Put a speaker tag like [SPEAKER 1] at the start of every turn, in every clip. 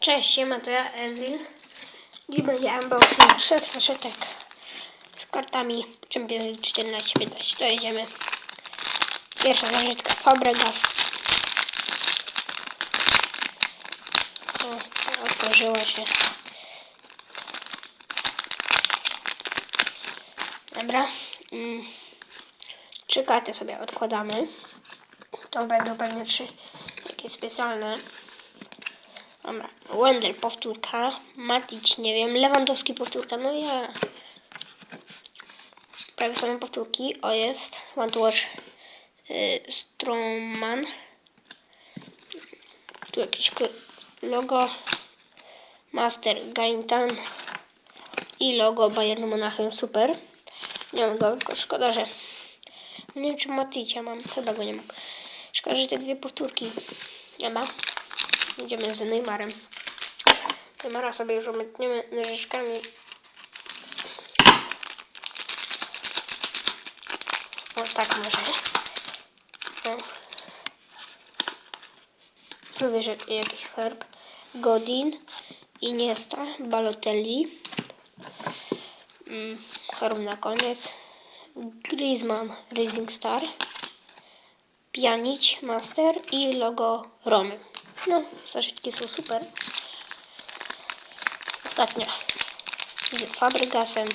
[SPEAKER 1] Cześć, siema, to ja Ezil. Dziś będzie unboxing trzech saszetek z kartami Champions League 14-15. To jedziemy. Pierwsza saszetka Fabregas. O, otworzyła się. Dobra. Mm. Trzy karty sobie odkładamy. To będą pewnie trzy jakieś specjalne. Dobra, Wendel powtórka, Matic nie wiem, Lewandowski powtórka, no ja. Prawie same powtórki, o jest, Want to Watch y, Stroman. Tu jakieś logo, Master Gaintan i logo Bayernu Monachium, super. Nie mam go, tylko szkoda, że nie wiem czy Maticia mam, chyba go nie mam. Szkoda, że te dwie powtórki nie ma. Idziemy z Neymarem. Neymara sobie już obetniemy nożyczkami. O tak może. O. Znów jest jak- jakiś herb. Godin. Iniesta. Balotelli. Mm, herb na koniec. Griezmann. Rising Star. Pjanić Master i logo Romy. No, zaszczytki są super. Ostatnia z Fabregasem.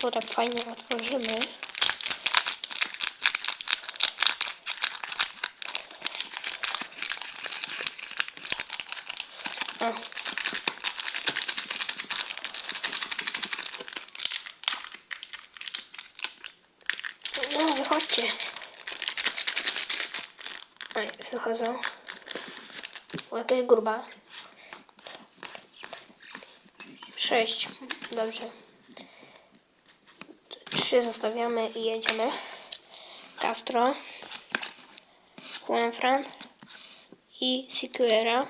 [SPEAKER 1] To tak fajnie otworzymy. O. Wychodźcie. Oj, wychodzą. O, jakaś gruba. Sześć. Dobrze. Trzy zostawiamy i jedziemy. Castro. Juanfran. I Siqueira.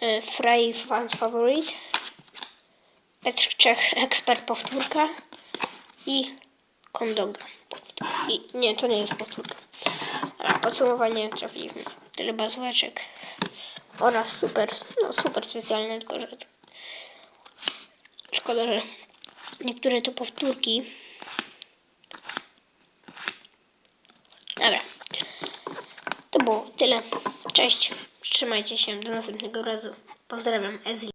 [SPEAKER 1] E, Frey Fans Favorite. Petr Czech Ekspert Powtórka. I Kondoga. I nie, to nie jest powtórka. A podsumowanie trafiliśmy. Tyle bazóweczek. Oraz super, no super specjalne, tylko że szkoda, że niektóre to powtórki. Dobra. To było tyle. Cześć. Trzymajcie się. Do następnego razu. Pozdrawiam. Ezli.